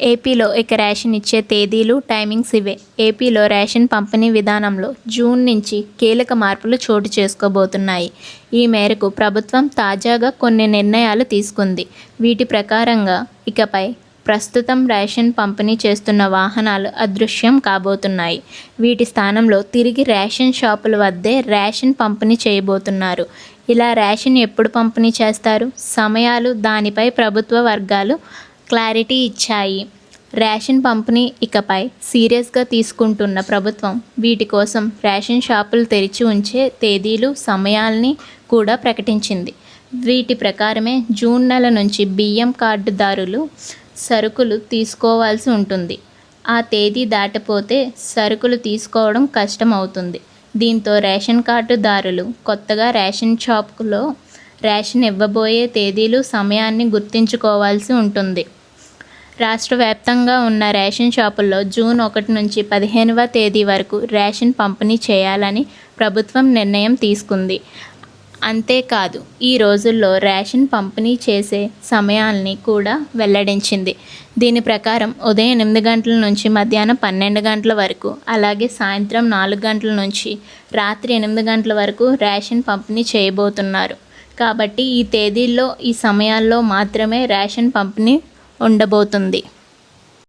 ఏపీలో ఇక రేషన్ ఇచ్చే తేదీలు టైమింగ్స్ ఇవే. ఏపీలో రేషన్ పంపిణీ విధానంలో జూన్ నుంచి కీలక మార్పులు చోటు చేసుకోబోతున్నాయి. ఈ మేరకు ప్రభుత్వం తాజాగా కొన్ని నిర్ణయాలు తీసుకుంది. వీటి ప్రకారంగా ఇకపై ప్రస్తుతం రేషన్ పంపిణీ చేస్తున్న వాహనాలు అదృశ్యం కాబోతున్నాయి. వీటి స్థానంలో తిరిగి రేషన్ షాపుల వద్దే రేషన్ పంపిణీ చేయబోతున్నారు. ఇలా రేషన్ ఎప్పుడు పంపిణీ చేస్తారు? సమయాలు దానిపై ప్రభుత్వ వర్గాలు క్లారిటీ ఇచ్చాయి. రేషన్ పంపిణీ ఇకపై సీరియస్గా తీసుకుంటున్న ప్రభుత్వం వీటి కోసం రేషన్ షాపులు తెరిచి ఉంచే తేదీలు సమయాల్ని కూడా ప్రకటించింది. వీటి ప్రకారమే జూన్ నెల నుంచి బియ్యం కార్డుదారులు సరుకులు తీసుకోవాల్సి ఉంటుంది. ఆ తేదీ దాటిపోతే సరుకులు తీసుకోవడం కష్టం అవుతుంది దీంతో రేషన్ కార్డుదారులు కొత్తగా రేషన్ షాపులో రేషన్ ఇవ్వబోయే తేదీలు సమయాన్ని గుర్తుంచుకోవాల్సి ఉంటుంది. రాష్ట్ర వ్యాప్తంగా ఉన్న రేషన్ షాపుల్లో జూన్ ఒకటి నుంచి పదిహేనవ తేదీ వరకు రేషన్ పంపిణీ చేయాలని ప్రభుత్వం నిర్ణయం తీసుకుంది. అంతేకాదు ఈ రోజుల్లో రేషన్ పంపిణీ చేసే సమయాల్ని కూడా వెల్లడించింది. దీని ప్రకారం ఉదయం ఎనిమిది గంటల నుంచి మధ్యాహ్నం పన్నెండు గంటల వరకు అలాగే సాయంత్రం నాలుగు గంటల నుంచి రాత్రి ఎనిమిది గంటల వరకు రేషన్ పంపిణీ చేయబోతున్నారు. కాబట్టి ఈ తేదీల్లో ఈ సమయాల్లో మాత్రమే రేషన్ పంపిణీ ఉండబోతుంది.